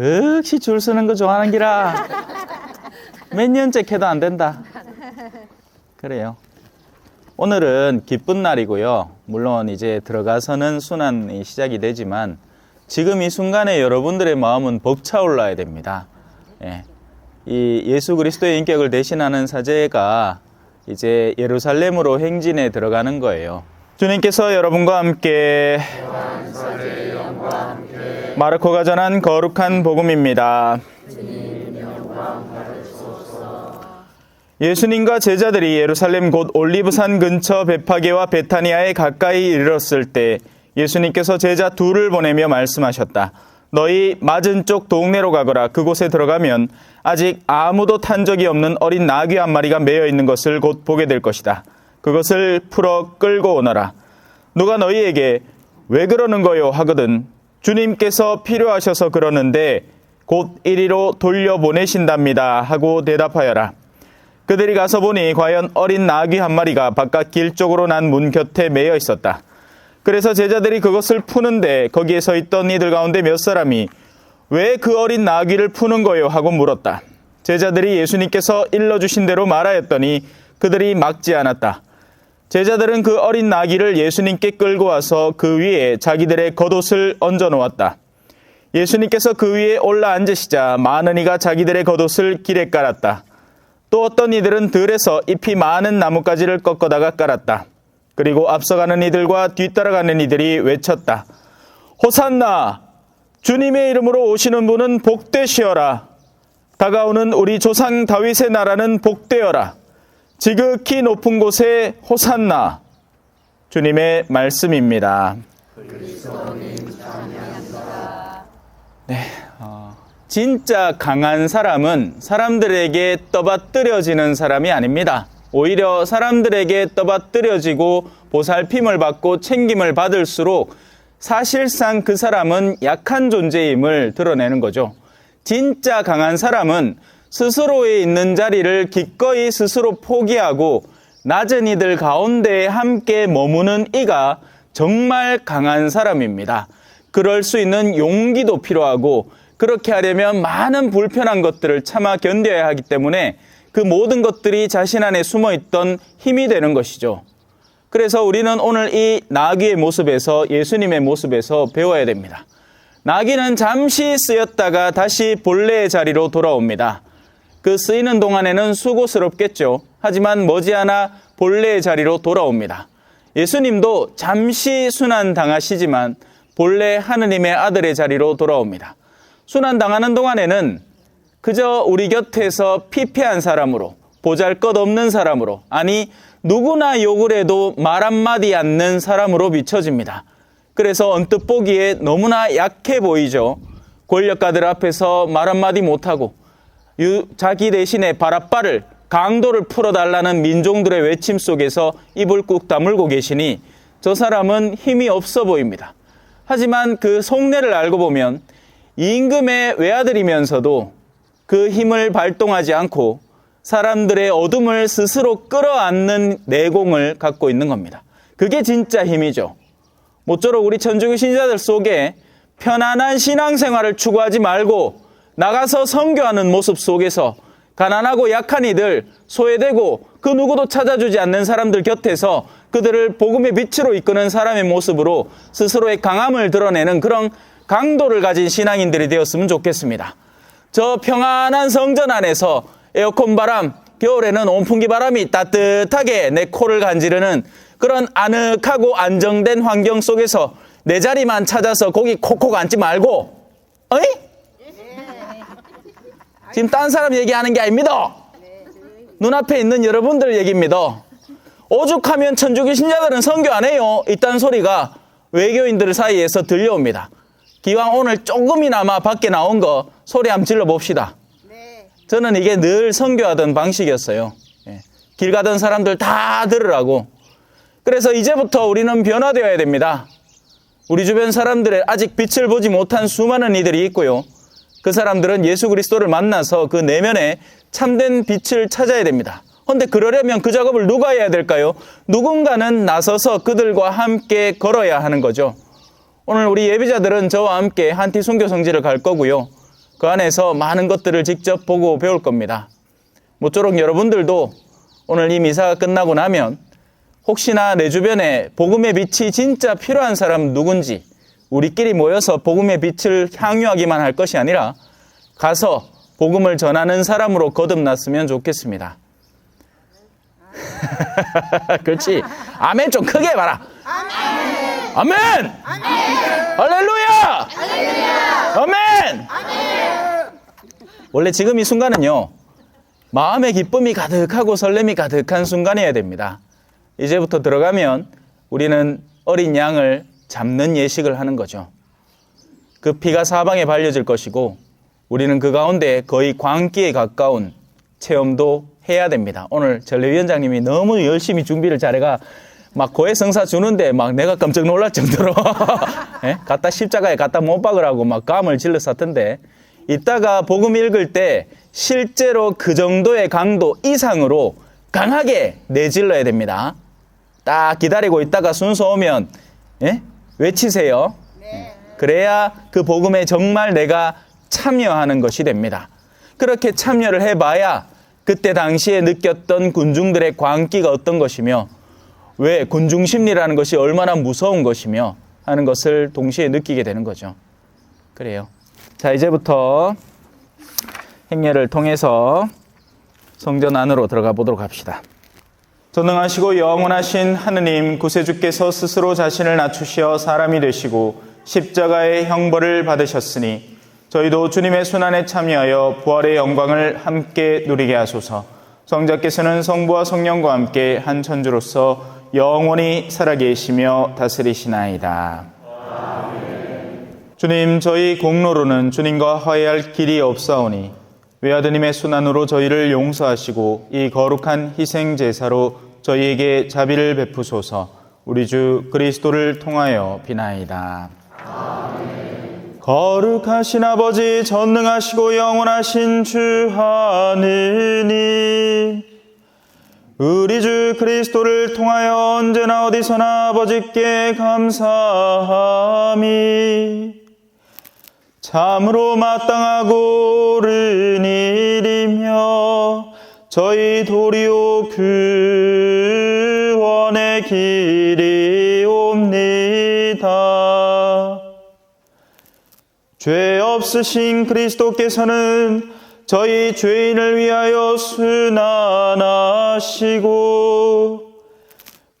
역시 줄 서는 거 좋아하는 기라. 몇 년째 캐도 안 된다. 그래요. 오늘은 기쁜 날이고요. 물론 이제 들어가서는 순환이 시작이 되지만 지금 이 순간에 여러분들의 마음은 벅차올라야 됩니다. 예. 이 예수 그리스도의 인격을 대신하는 사제가 이제 예루살렘으로 행진에 들어가는 거예요. 주님께서 여러분과 함께 마르코가 전한 거룩한 복음입니다. 예수님과 제자들이 예루살렘 곧 올리브산 근처 베파게와 베타니아에 가까이 이르렀을 때 예수님께서 제자 둘을 보내며 말씀하셨다. 너희 맞은 쪽 동네로 가거라. 그곳에 들어가면 아직 아무도 탄 적이 없는 어린 나귀 한 마리가 매여 있는 것을 곧 보게 될 것이다. 그것을 풀어 끌고 오너라. 누가 너희에게 왜 그러는 거요 하거든 주님께서 필요하셔서 그러는데 곧 이리로 돌려보내신답니다 하고 대답하여라. 그들이 가서 보니 과연 어린 나귀 한 마리가 바깥 길 쪽으로 난 문 곁에 매여 있었다. 그래서 제자들이 그것을 푸는데 거기에 서 있던 이들 가운데 몇 사람이 왜 그 어린 나귀를 푸는 거요 하고 물었다. 제자들이 예수님께서 일러주신 대로 말하였더니 그들이 막지 않았다. 제자들은 그 어린 나귀를 예수님께 끌고 와서 그 위에 자기들의 겉옷을 얹어 놓았다. 예수님께서 그 위에 올라 앉으시자 많은 이가 자기들의 겉옷을 길에 깔았다. 또 어떤 이들은 들에서 잎이 많은 나뭇가지를 꺾어다가 깔았다. 그리고 앞서가는 이들과 뒤따라가는 이들이 외쳤다. 호산나! 주님의 이름으로 오시는 분은 복되시어라. 다가오는 우리 조상 다윗의 나라는 복되어라. 지극히 높은 곳에 호산나. 주님의 말씀입니다. 네. 어, 진짜 강한 사람은 사람들에게 떠받들여지는 사람이 아닙니다. 오히려 사람들에게 떠받들여지고 보살핌을 받고 챙김을 받을수록 사실상 그 사람은 약한 존재임을 드러내는 거죠. 진짜 강한 사람은 스스로에 있는 자리를 기꺼이 스스로 포기하고 낮은 이들 가운데 함께 머무는 이가 정말 강한 사람입니다. 그럴 수 있는 용기도 필요하고 그렇게 하려면 많은 불편한 것들을 참아 견뎌야 하기 때문에 그 모든 것들이 자신 안에 숨어 있던 힘이 되는 것이죠. 그래서 우리는 오늘 이 나귀의 모습에서 예수님의 모습에서 배워야 됩니다. 나귀는 잠시 쓰였다가 다시 본래의 자리로 돌아옵니다. 그 쓰이는 동안에는 수고스럽겠죠. 하지만 머지않아 본래의 자리로 돌아옵니다. 예수님도 잠시 순환 당하시지만 본래 하느님의 아들의 자리로 돌아옵니다. 순환 당하는 동안에는 그저 우리 곁에서 피폐한 사람으로 보잘 것 없는 사람으로 아니 누구나 욕을 해도 말 한마디 않는 사람으로 비춰집니다. 그래서 언뜻 보기에 너무나 약해 보이죠. 권력가들 앞에서 말 한마디 못하고 자기 대신에 바라빠를 강도를 풀어달라는 민종들의 외침 속에서 입을 꾹 다물고 계시니 저 사람은 힘이 없어 보입니다. 하지만 그 속내를 알고 보면 임금의 외아들이면서도 그 힘을 발동하지 않고 사람들의 어둠을 스스로 끌어안는 내공을 갖고 있는 겁니다. 그게 진짜 힘이죠. 모쪼록 우리 천주교 신자들 속에 편안한 신앙생활을 추구하지 말고 나가서 선교하는 모습 속에서 가난하고 약한 이들, 소외되고 그 누구도 찾아주지 않는 사람들 곁에서 그들을 복음의 빛으로 이끄는 사람의 모습으로 스스로의 강함을 드러내는 그런 강도를 가진 신앙인들이 되었으면 좋겠습니다. 저 평안한 성전 안에서 에어컨 바람, 겨울에는 온풍기 바람이 따뜻하게 내 코를 간지르는 그런 아늑하고 안정된 환경 속에서 내 자리만 찾아서 거기 콕콕 앉지 말고, 어이? 지금 딴 사람 얘기하는 게 아닙니다. 눈앞에 있는 여러분들 얘기입니다. 오죽하면 천주교 신자들은 선교 안 해요. 이딴 소리가 외교인들 사이에서 들려옵니다. 기왕 오늘 조금이나마 밖에 나온 거 소리 한번 질러 봅시다. 저는 이게 늘 선교하던 방식이었어요. 예. 길 가던 사람들 다 들으라고. 그래서 이제부터 우리는 변화되어야 됩니다. 우리 주변 사람들의 아직 빛을 보지 못한 수많은 이들이 있고요. 그 사람들은 예수 그리스도를 만나서 그 내면에 참된 빛을 찾아야 됩니다. 그런데 그러려면 그 작업을 누가 해야 될까요? 누군가는 나서서 그들과 함께 걸어야 하는 거죠. 오늘 우리 예비자들은 저와 함께 한티 순교 성지를 갈 거고요. 그 안에서 많은 것들을 직접 보고 배울 겁니다. 모쪼록 여러분들도 오늘 이 미사가 끝나고 나면 혹시나 내 주변에 복음의 빛이 진짜 필요한 사람 누군지 우리끼리 모여서 복음의 빛을 향유하기만 할 것이 아니라 가서 복음을 전하는 사람으로 거듭났으면 좋겠습니다. 그렇지. 아멘 좀 크게 해봐라. 아멘. 할렐루야. 아멘. 원래 지금 이 순간은요. 마음의 기쁨이 가득하고 설렘이 가득한 순간이어야 됩니다. 이제부터 들어가면 우리는 어린 양을 잡는 예식을 하는 거죠. 그 피가 사방에 발려질 것이고 우리는 그 가운데 거의 광기에 가까운 체험도 해야 됩니다. 오늘 전례위원장님이 너무 열심히 준비를 잘해가 막 고해성사 주는데 막 내가 깜짝 놀랄 정도로 예? 갖다 십자가에 갖다 못 박으라고 막 감을 질렀었던데 이따가 복음 읽을 때 실제로 그 정도의 강도 이상으로 강하게 내질러야 됩니다. 딱 기다리고 있다가 순서 오면 예? 외치세요. 그래야 그 복음에 정말 내가 참여하는 것이 됩니다. 그렇게 참여를 해봐야 그때 당시에 느꼈던 군중들의 광기가 어떤 것이며 왜 군중 심리라는 것이 얼마나 무서운 것이며 하는 것을 동시에 느끼게 되는 거죠. 그래요. 자, 이제부터 행례를 통해서 성전 안으로 들어가 보도록 합시다. 전능하시고 영원하신 하느님 구세주께서 스스로 자신을 낮추시어 사람이 되시고 십자가의 형벌을 받으셨으니 저희도 주님의 순환에 참여하여 부활의 영광을 함께 누리게 하소서. 성자께서는 성부와 성령과 함께 한 천주로서 영원히 살아계시며 다스리시나이다. 주님, 저희 공로로는 주님과 화해할 길이 없사오니 외아드님의 순환으로 저희를 용서하시고 이 거룩한 희생 제사로 저희에게 자비를 베푸소서. 우리 주 그리스도를 통하여 비나이다. 거룩하신 아버지 전능하시고 영원하신 주 하느님 우리 주 그리스도를 통하여 언제나 어디서나 아버지께 감사함이 참으로 마땅하고 옳은 일이며 저희 도리오 구원의 길이 옵니다. 죄 없으신 그리스도께서는 저희 죄인을 위하여 순환하시고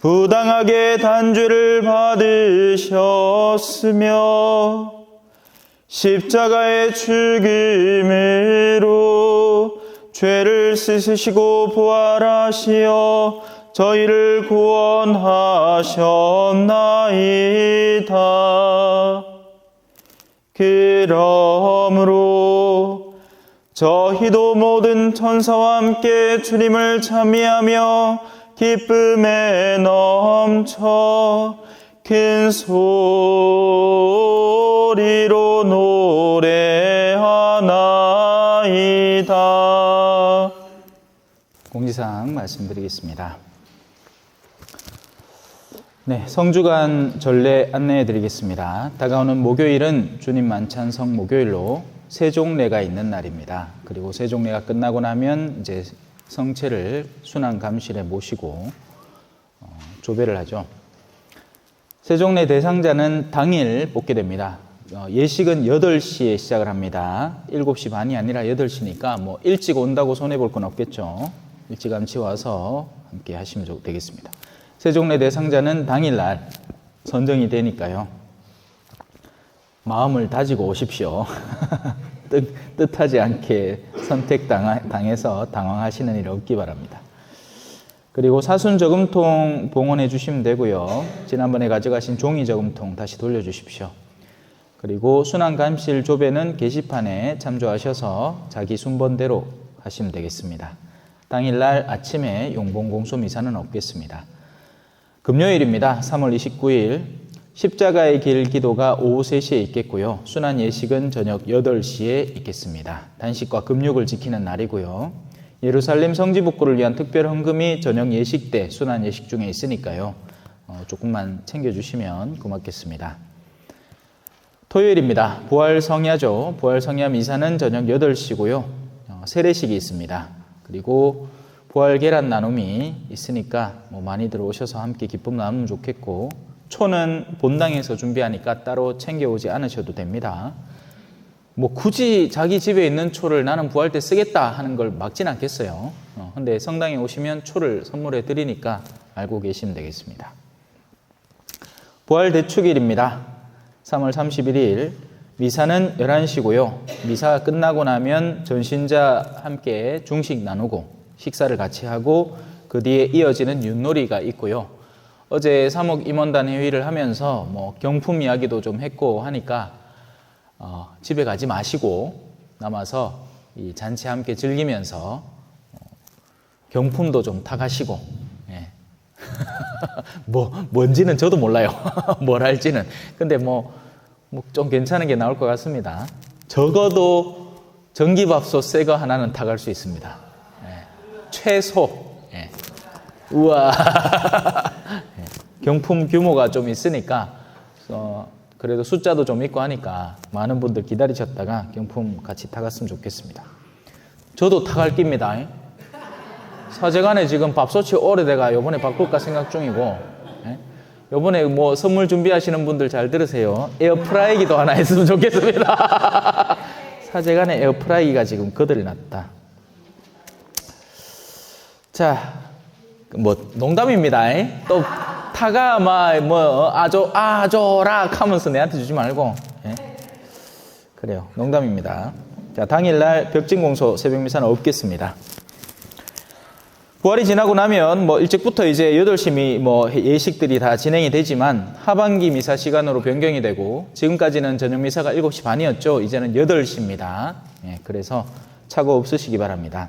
부당하게 단죄를 받으셨으며 십자가의 죽음으로 죄를 씻으시고 부활하시어 저희를 구원하셨나이다. 그러므로 저희도 모든 천사와 함께 주님을 찬미하며 기쁨에 넘쳐 큰 소리로 노래 공지사항 말씀드리겠습니다. 네, 성주간 전례 안내해 드리겠습니다. 다가오는 목요일은 주님 만찬 성 목요일로 세종례가 있는 날입니다. 그리고 세종례가 끝나고 나면 이제 성체를 순환 감실에 모시고 어, 조배를 하죠. 세종례 대상자는 당일 뽑게 됩니다. 어, 예식은 8시에 시작을 합니다. 7시 반이 아니라 8시니까 뭐 일찍 온다고 손해 볼 건 없겠죠. 일찌감치 와서 함께 하시면 되겠습니다. 세종례 대상자는 당일날 선정이 되니까요. 마음을 다지고 오십시오. 뜻, 뜻하지 않게 선택당해서 당황하시는 일 없기 바랍니다. 그리고 사순 저금통 봉헌해 주시면 되고요. 지난번에 가져가신 종이 저금통 다시 돌려주십시오. 그리고 순환 감실 조배는 게시판에 참조하셔서 자기 순번대로 하시면 되겠습니다. 당일날 아침에 용봉 공소 미사는 없겠습니다. 금요일입니다. 3월 29일 십자가의 길 기도가 오후 3시에 있겠고요. 순환 예식은 저녁 8시에 있겠습니다. 단식과 금육을 지키는 날이고요. 예루살렘 성지 복구를 위한 특별 헌금이 저녁 예식 때 순환 예식 중에 있으니까요. 어, 조금만 챙겨주시면 고맙겠습니다. 토요일입니다. 부활 성야죠. 부활 성야 미사는 저녁 8시고요. 어, 세례식이 있습니다. 그리고 부활 계란 나눔이 있으니까 뭐 많이들 오셔서 함께 기쁨 나누면 좋겠고 초는 본당에서 준비하니까 따로 챙겨오지 않으셔도 됩니다. 뭐 굳이 자기 집에 있는 초를 나는 부활 때 쓰겠다 하는 걸 막진 않겠어요. 어, 근데 성당에 오시면 초를 선물해 드리니까 알고 계시면 되겠습니다. 부활 대축일입니다. 3월 31일 미사는 11시고요. 미사 끝나고 나면 전신자 함께 중식 나누고 식사를 같이 하고 그 뒤에 이어지는 윷놀이가 있고요. 어제 사목 임원단 회의를 하면서 뭐 경품 이야기도 좀 했고 하니까 어, 집에 가지 마시고 남아서 이 잔치 함께 즐기면서 어, 경품도 좀 타가시고 예. 뭐 뭔지는 저도 몰라요. 뭘 할지는. 근데 뭐 좀 괜찮은 게 나올 것 같습니다. 적어도 전기밥솥 새 거 하나는 타갈 수 있습니다. 예. 최소. 예. 우와. 예. 경품 규모가 좀 있으니까 어, 그래도 숫자도 좀 있고 하니까 많은 분들 기다리셨다가 경품 같이 타갔으면 좋겠습니다. 저도 타갈 깁니다. 사제관에 지금 밥솥이 오래돼가 요번에 바꿀까 생각 중이고 예? 요번에 뭐 선물 준비하시는 분들 잘 들으세요. 에어프라이기도 하나 했으면 좋겠습니다. 사제관에 에어프라이기가 지금 거들이 났다. 자, 뭐 농담입니다. 또 타가 막뭐 아조 아조락 하면서 내한테 주지 말고 예? 그래요. 농담입니다. 자, 당일날 벽진 공소 새벽 미사는 없겠습니다. 부활이 지나고 나면 뭐 일찍부터 이제 8시 뭐 예식들이 다 진행이 되지만 하반기 미사 시간으로 변경이 되고 지금까지는 저녁 미사가 7시 반이었죠. 이제는 8시입니다. 예, 그래서 착오 없으시기 바랍니다.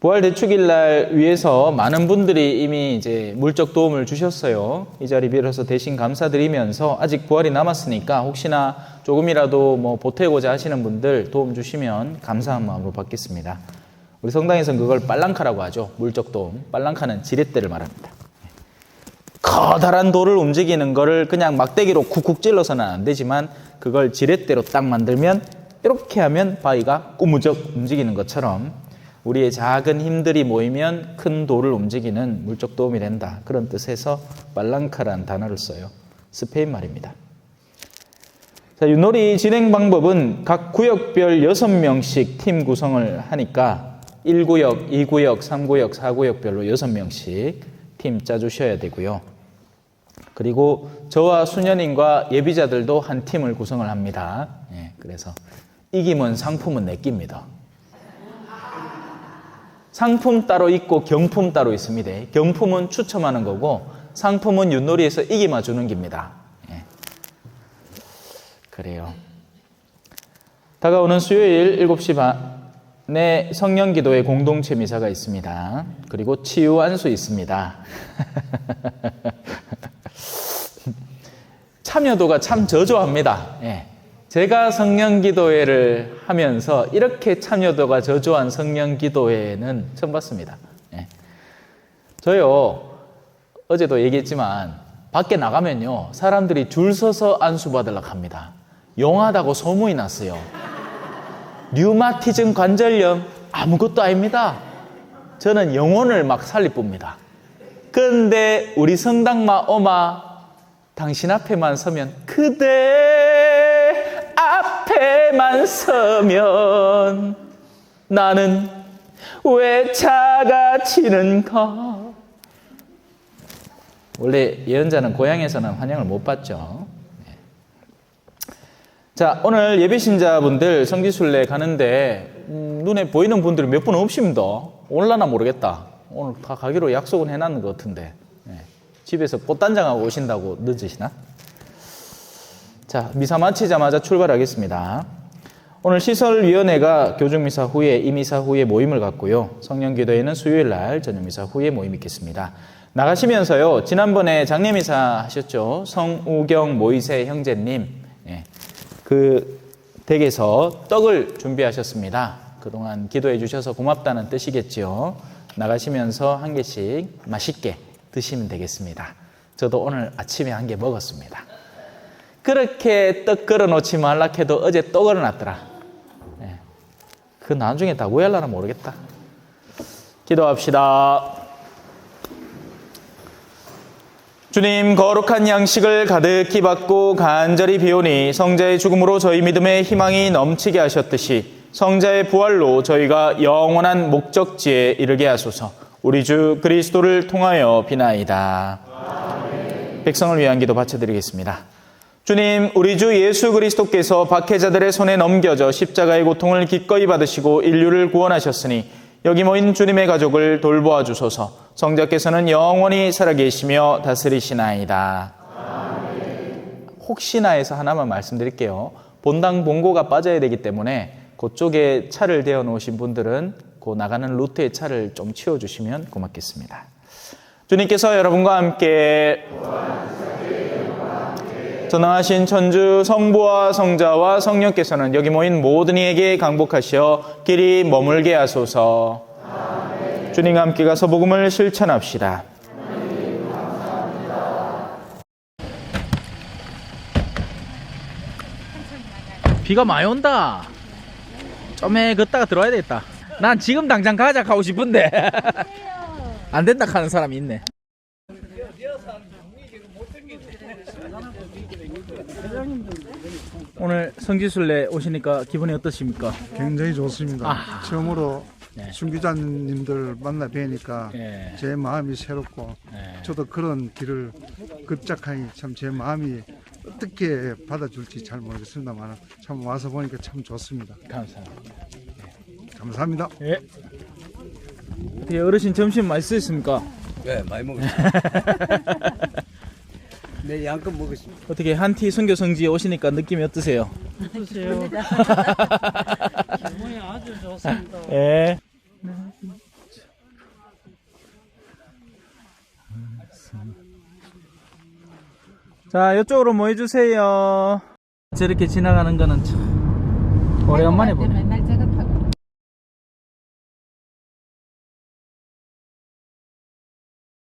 부활 대축일 날 위해서 많은 분들이 이미 이제 물적 도움을 주셨어요. 이 자리 빌어서 대신 감사드리면서 아직 부활이 남았으니까 혹시나 조금이라도 뭐 보태고자 하시는 분들 도움 주시면 감사한 마음으로 받겠습니다. 우리 성당에서는 그걸 빨랑카라고 하죠. 물적 도움. 빨랑카는 지렛대를 말합니다. 커다란 돌을 움직이는 거를 그냥 막대기로 쿡쿡 찔러서는 안 되지만 그걸 지렛대로 딱 만들면 이렇게 하면 바위가 꾸무적 움직이는 것처럼 우리의 작은 힘들이 모이면 큰 돌을 움직이는 물적 도움이 된다. 그런 뜻에서 빨랑카라는 단어를 써요. 스페인 말입니다. 자, 윷놀이 진행 방법은 각 구역별 6명씩 팀 구성을 하니까 1구역, 2구역, 3구역, 4구역별로 6명씩 팀 짜주셔야 되고요. 그리고 저와 수녀님과 예비자들도 한 팀을 구성을 합니다. 예, 그래서 이기면 상품은 내깁니다. 상품 따로 있고 경품 따로 있습니다. 경품은 추첨하는 거고 상품은 윷놀이에서 이기만 주는 겁니다. 예. 그래요. 다가오는 수요일 7시 반 에 성령 기도회 공동체 미사가 있습니다. 그리고 치유 안수 있습니다. 참여도가 참 저조합니다. 예. 제가 성령 기도회를 하면서 이렇게 참여도가 저조한 성령 기도회는 처음 봤습니다. 예. 저요, 어제도 얘기했지만, 밖에 나가면요, 사람들이 줄 서서 안수 받으려고 합니다. 용하다고 소문이 났어요. 류마티즘 관절염, 아무것도 아닙니다. 저는 영혼을 막 살리쁩니다. 근데 우리 성당마 오마 당신 앞에만 서면 그대 앞에만 서면 나는 왜 작아지는가 원래 예언자는 고향에서는 환영을 못 받죠. 네. 자, 오늘 예배신자분들 성지순례 가는데 음, 눈에 보이는 분들이 몇 분 없습니다. 올라나 모르겠다. 오늘 다 가기로 약속은 해놨는 것 같은데. 집에서 꽃단장하고 오신다고 늦으시나? 자, 미사 마치자마자 출발하겠습니다. 오늘 시설위원회가 교중미사 후에, 이미사 후에 모임을 갖고요. 성령기도회는 수요일 날 저녁미사 후에 모임이 있겠습니다. 나가시면서요, 지난번에 장례미사 하셨죠? 성우경 모이세 형제님. 예, 그 댁에서 떡을 준비하셨습니다. 그동안 기도해 주셔서 고맙다는 뜻이겠죠. 나가시면서 한 개씩 맛있게 드시면 되겠습니다. 저도 오늘 아침에 한 개 먹었습니다. 그렇게 떡 걸어 놓지 말라 해도 어제 또 걸어 놨더라. 예. 그 나중에 다 구할라나 모르겠다. 기도합시다. 주님, 거룩한 양식을 가득히 받고 간절히 비오니 성자의 죽음으로 저희 믿음의 희망이 넘치게 하셨듯이 성자의 부활로 저희가 영원한 목적지에 이르게 하소서 우리 주 그리스도를 통하여 비나이다. 백성을 위한 기도 바쳐드리겠습니다. 주님, 우리 주 예수 그리스도께서 박해자들의 손에 넘겨져 십자가의 고통을 기꺼이 받으시고 인류를 구원하셨으니 여기 모인 주님의 가족을 돌보아 주소서. 성자께서는 영원히 살아계시며 다스리시나이다. 혹시나 해서 하나만 말씀드릴게요. 본당 본고가 빠져야 되기 때문에 그쪽에 차를 대어 놓으신 분들은 그 나가는 루트에 차를 좀 치워 주시면 고맙겠습니다. 주님께서 여러분과 함께 전능하신 천주 성부와 성자와 성령께서는 여기 모인 모든 이에게 강복하시어 길이 머물게 하소서. 주님과 함께 가서 복음을 실천합시다. 비가 많이 온다. 좀에 걷다가 들어와야 되겠다. 난 지금 당장 가자 가고 싶은데 안 된다 하는 사람이 있네. 오늘 성지순례 오시니까 기분이 어떠십니까? 굉장히 좋습니다. 아. 처음으로 네. 순 기자님들 만나 뵈니까 예. 제 마음이 새롭고 예. 저도 그런 길을 급작하니 참 제 마음이 어떻게 받아줄지 잘 모르겠습니다만 참 와서 보니까 참 좋습니다. 감사합니다. 감사합니다. 예. 어떻게 어르신 점심 맛있으셨습니까? 네, 많이 먹었어요. 네, 양껏 먹었습니다. 어떻게 한티 선교 성지에 오시니까 느낌이 어떠세요? 기분이 아주 좋습니다. 예. 자, 이쪽으로 모여주세요. 저렇게 지나가는 거는 참 오래간만에 보네.